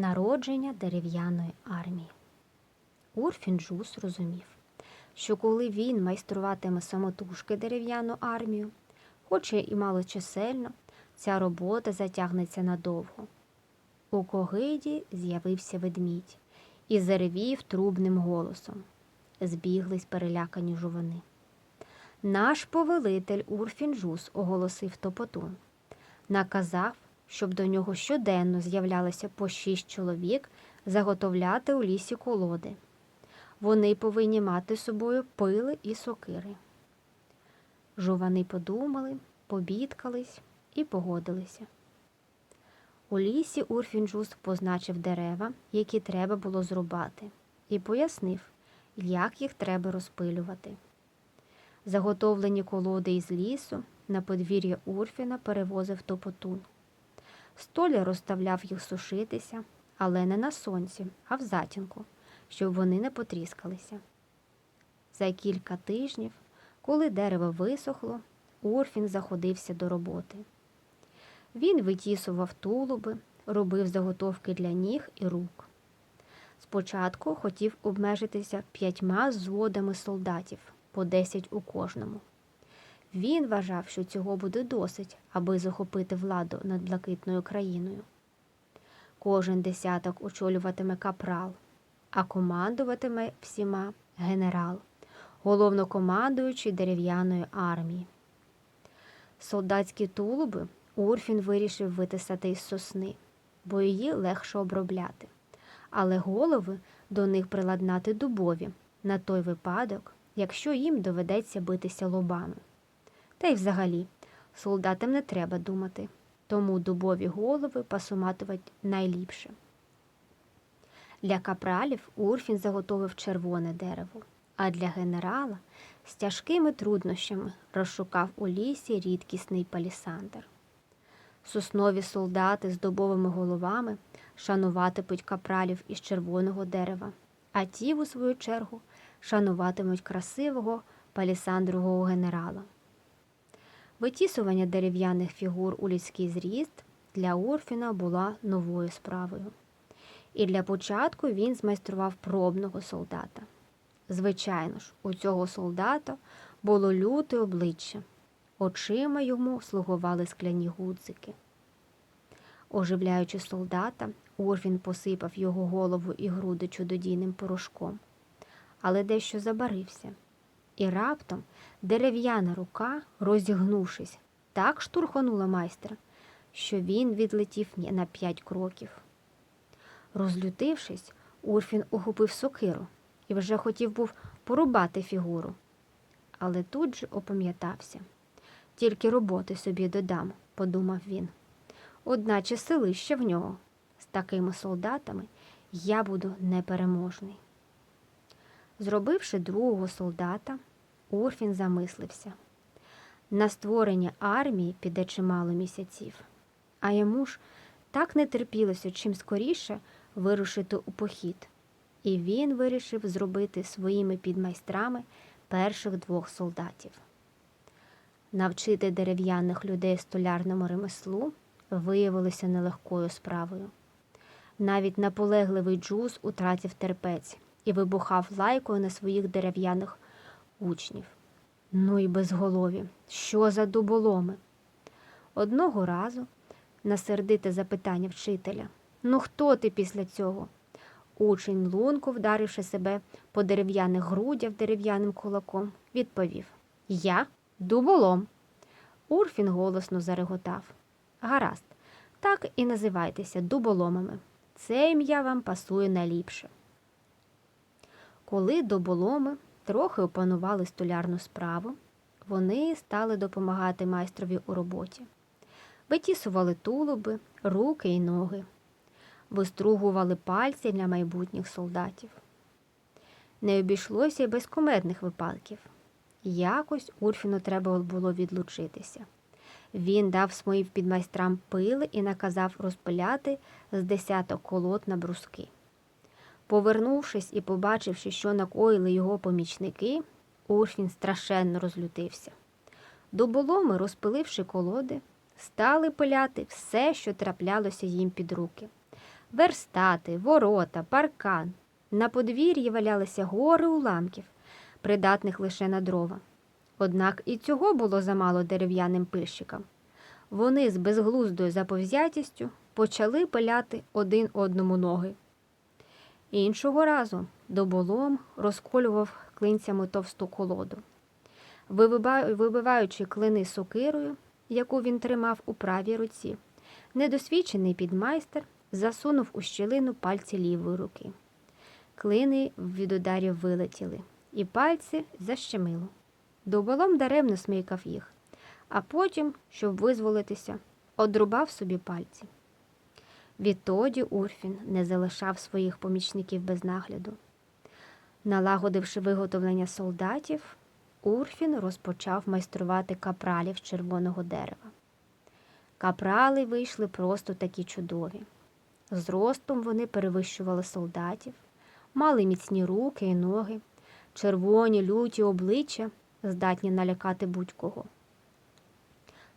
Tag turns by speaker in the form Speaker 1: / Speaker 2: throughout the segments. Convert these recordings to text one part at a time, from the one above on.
Speaker 1: Народження дерев'яної армії. Урфін Джус розумів, що коли він майструватиме самотужки дерев'яну армію, хоч і малочисельно, ця робота затягнеться надовго. У когиді з'явився ведмідь і заревів трубним голосом. Збіглись перелякані жувани. Наш повелитель Урфінджус оголосив топотун. Наказав, щоб до нього щоденно з'являлося по шість чоловік заготовляти у лісі колоди. Вони повинні мати з собою пили і сокири. Жувани подумали, побідкались і погодилися. У лісі Урфінджус позначив дерева, які треба було зрубати, і пояснив, як їх треба розпилювати. Заготовлені колоди із лісу на подвір'я Урфіна перевозив топотун. Столяр розставляв їх сушитися, але не на сонці, а в затінку, щоб вони не потріскалися. За кілька тижнів, коли дерево висохло, Урфін заходився до роботи. Він витісував тулуби, робив заготовки для ніг і рук. Спочатку хотів обмежитися п'ятьма зводами солдатів, по десять у кожному. Він вважав, що цього буде досить, аби захопити владу над блакитною країною. Кожен десяток очолюватиме капрал, а командуватиме всіма генерал, головнокомандуючий дерев'яної армії. Солдатські тулуби Урфін вирішив витисати із сосни, бо її легше обробляти, але голови до них приладнати дубові на той випадок, якщо їм доведеться битися лобами. Та й взагалі, солдатам не треба думати, тому дубові голови пасуматувати найліпше. Для капралів Урфін заготовив червоне дерево, а для генерала з тяжкими труднощами розшукав у лісі рідкісний палісандр. Соснові солдати з дубовими головами шануватимуть капралів із червоного дерева, а ті, у свою чергу, шануватимуть красивого палісандрового генерала. Витісування дерев'яних фігур у людський зріст для Урфіна була новою справою. І для початку він змайстрував пробного солдата. Звичайно ж, у цього солдата було люте обличчя, очима йому слугували скляні гудзики. Оживляючи солдата, Урфін посипав його голову і груди чудодійним порошком, але дещо забарився. І раптом дерев'яна рука, розігнувшись, так штурхонула майстра, що він відлетів на п'ять кроків. Розлютившись, Урфін ухопив сокиру і вже хотів був порубати фігуру. Але тут же опам'ятався. Тільки роботи собі додам, подумав він. Одначе селище в нього. З такими солдатами я буду непереможний. Зробивши другого солдата, Урфін замислився. На створення армії піде чимало місяців, а йому ж так не терпілося чим скоріше вирушити у похід, і він вирішив зробити своїми підмайстрами перших двох солдатів. Навчити дерев'яних людей столярному ремеслу виявилося нелегкою справою. Навіть наполегливий джуз утратив терпець і вибухав лайкою на своїх дерев'яних учнів. Ну і безголові, що за дуболоми? Одного разу на сердите запитання вчителя Ну, хто ти після цього? Учень лунку, вдаривши себе по дерев'яних грудях дерев'яним кулаком, відповів Я дуболом. Урфін голосно зареготав. Гаразд, так і називайтеся дуболомами. Це ім'я вам пасує найліпше. Коли доболоми трохи опанували столярну справу, вони стали допомагати майстрові у роботі. Витісували тулуби, руки й ноги, вистругували пальці для майбутніх солдатів. Не обійшлося й без кумедних випадків. Якось Урфіну треба було відлучитися. Він дав своїм підмайстрам пили і наказав розпиляти з десяток колод на бруски. Повернувшись і побачивши, що накоїли його помічники, Урфін страшенно розлютився. Дуболоми, розпиливши колоди, стали пиляти все, що траплялося їм під руки. верстати, ворота, паркан. На подвір'ї валялися гори уламків, придатних лише на дрова. Однак і цього було замало дерев'яним пильщикам. Вони з безглуздою заповзятістю почали пиляти один одному ноги. Іншого разу доболом розколював клинцями товсту колоду. Вибиваючи клини сокирою, яку він тримав у правій руці, недосвідчений підмайстер засунув у щілину пальці лівої руки. Клини від ударів вилетіли, і пальці защемило. Доболом даремно смикав їх, а потім, щоб визволитися, одрубав собі пальці. Відтоді Урфін не залишав своїх помічників без нагляду. Налагодивши виготовлення солдатів, Урфін розпочав майструвати капралів з червоного дерева. Капрали вийшли просто такі чудові. Зростом вони перевищували солдатів, мали міцні руки і ноги, червоні люті обличчя, здатні налякати будь-кого.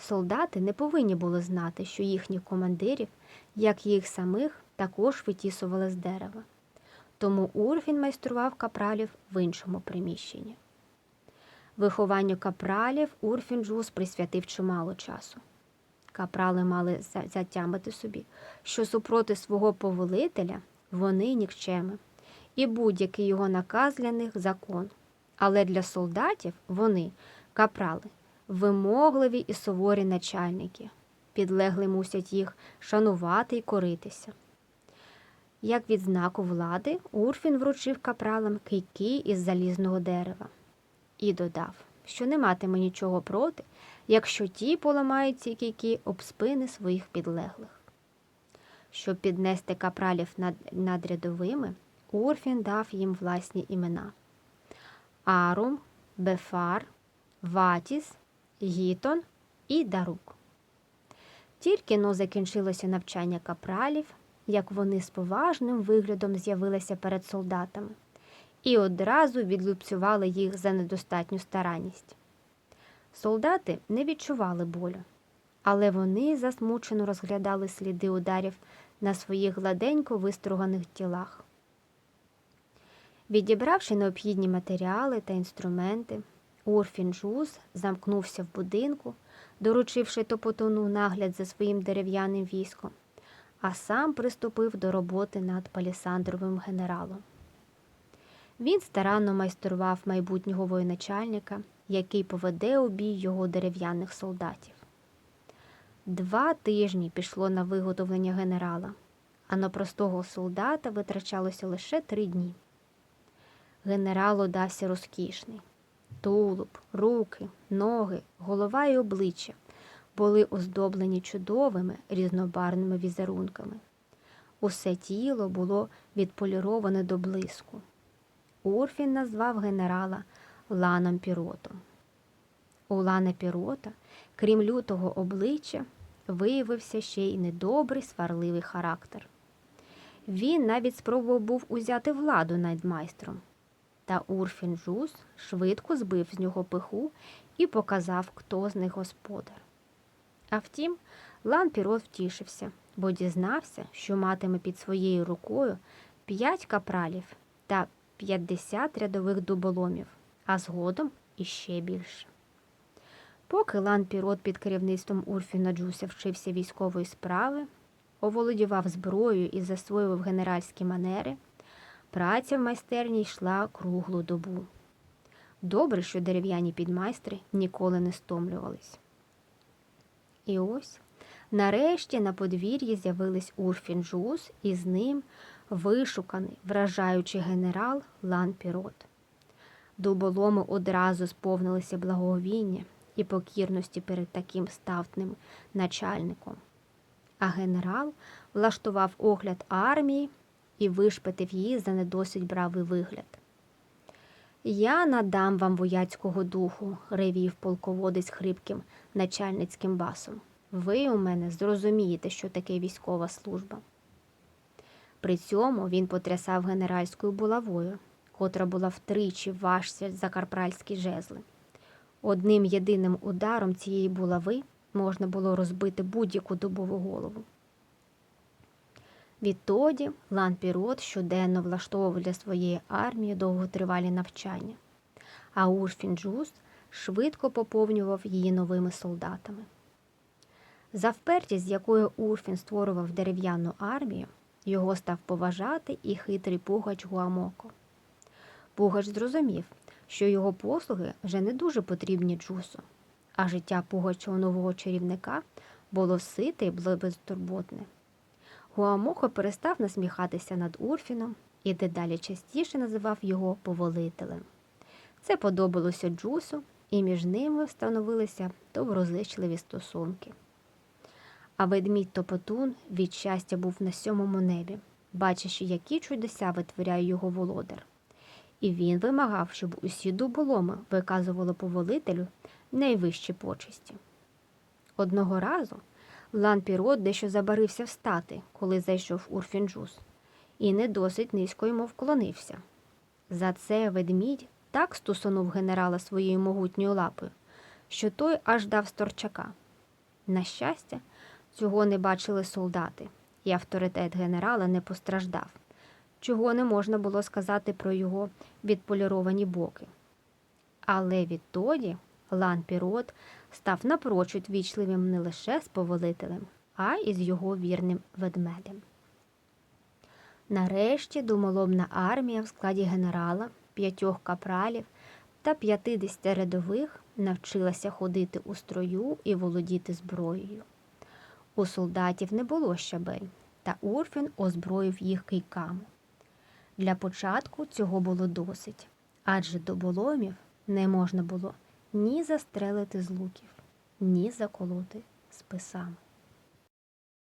Speaker 1: Солдати не повинні були знати, що їхніх командирів, як їх самих, також витісували з дерева. Тому Урфін майстрував капралів в іншому приміщенні. Вихованню капралів Урфін Джус присвятив чимало часу. Капрали мали затямити собі, що супроти свого повелителя вони нікчеми, і будь-який його наказ для них закон. Але для солдатів вони, капрали, вимогливі і суворі начальники. Підлегли мусять їх шанувати і коритися. Як відзнаку влади, Урфін вручив капралам кийки із залізного дерева і додав, що не матиме нічого проти, якщо ті поламають ці кийки об спини своїх підлеглих. Щоб піднести капралів над, над рядовими, Урфін дав їм власні імена Арум, Бефар, Ватіс, Гітон і Дарук. Тільки но закінчилося навчання капралів, як вони з поважним виглядом з'явилися перед солдатами і одразу відлупцювали їх за недостатню старанність. Солдати не відчували болю, але вони засмучено розглядали сліди ударів на своїх гладенько виструганих тілах. Відібравши необхідні матеріали та інструменти, Урфін Джуз замкнувся в будинку, доручивши топотуну нагляд за своїм дерев'яним військом, а сам приступив до роботи над палісандровим генералом. Він старанно майстрував майбутнього воєначальника, який поведе у бій його дерев'яних солдатів. Два тижні пішло на виготовлення генерала, а на простого солдата витрачалося лише три дні. Генерал удався розкішний. Тулуб, руки, ноги, голова і обличчя були оздоблені чудовими різнобарвними візерунками. Усе тіло було відполіроване до блиску. Урфін назвав генерала Ланом Піротом. У Лана Пірота, крім лютого обличчя, виявився ще й недобрий сварливий характер. Він навіть спробував був узяти владу над майстром. Та Урфін Джус швидко збив з нього пиху і показав, хто з них господар. А втім, Лан Пірот втішився, бо дізнався, що матиме під своєю рукою п'ять капралів та 50 рядових дуболомів, а згодом іще більше. Поки Лан Пірот під керівництвом Урфіна Джуся вчився військової справи, оволодівав зброєю і засвоював генеральські манери, праця в майстерні йшла круглу добу. Добре, що дерев'яні підмайстри ніколи не стомлювались. І ось, нарешті на подвір'ї з'явились Урфін Джус і з ним вишуканий, вражаючий генерал Лан Пірот. Дуболоми одразу сповнилися благоговіння і покірності перед таким ставтним начальником. А генерал влаштував огляд армії і вишпитив її за недосить бравий вигляд. Я надам вам вояцького духу, ревів полководець хрипким начальницьким басом. Ви у мене зрозумієте, що таке військова служба. При цьому він потрясав генеральською булавою, котра була втричі важча за карпральські жезли. Одним єдиним ударом цієї булави можна було розбити будь-яку дубову голову. Відтоді Ланпірот щоденно влаштовував для своєї армії довготривалі навчання, а Урфінджус швидко поповнював її новими солдатами. За впертість, з якою Урфін створював дерев'яну армію, його став поважати і хитрий пугач Гуамоко. Пугач зрозумів, що його послуги вже не дуже потрібні Джусу, а життя пугачого нового чарівника було сите і безтурботне. Гуамоко перестав насміхатися над Урфіном і дедалі частіше називав його повелителем. Це подобалося Джусу, і між ними встановилися доброзичливі стосунки. А ведмідь Топотун від щастя був на сьомому небі, бачачи, які чудеса витворяє його володар. І він вимагав, щоб усі дуболоми виказували повелителю найвищі почесті. Одного разу Ланпірот дещо забарився встати, коли зайшов Урфінджус, і не досить низько йому вклонився. За це ведмідь так стусанув генерала своєю могутньою лапою, що той аж дав сторчака. На щастя, цього не бачили солдати, і авторитет генерала не постраждав, чого не можна було сказати про його відполіровані боки. Але відтоді Лан Пірот став напрочуд вічливим не лише з повелителем, а й з його вірним ведмедем. Нарешті думоломна армія в складі генерала, п'ятьох капралів та 50 рядових навчилася ходити у строю і володіти зброєю. У солдатів не було щабель, та Урфін озброїв їх кийками. Для початку цього було досить, адже до боломів не можна було ні застрелити з луків, ні заколоти списами.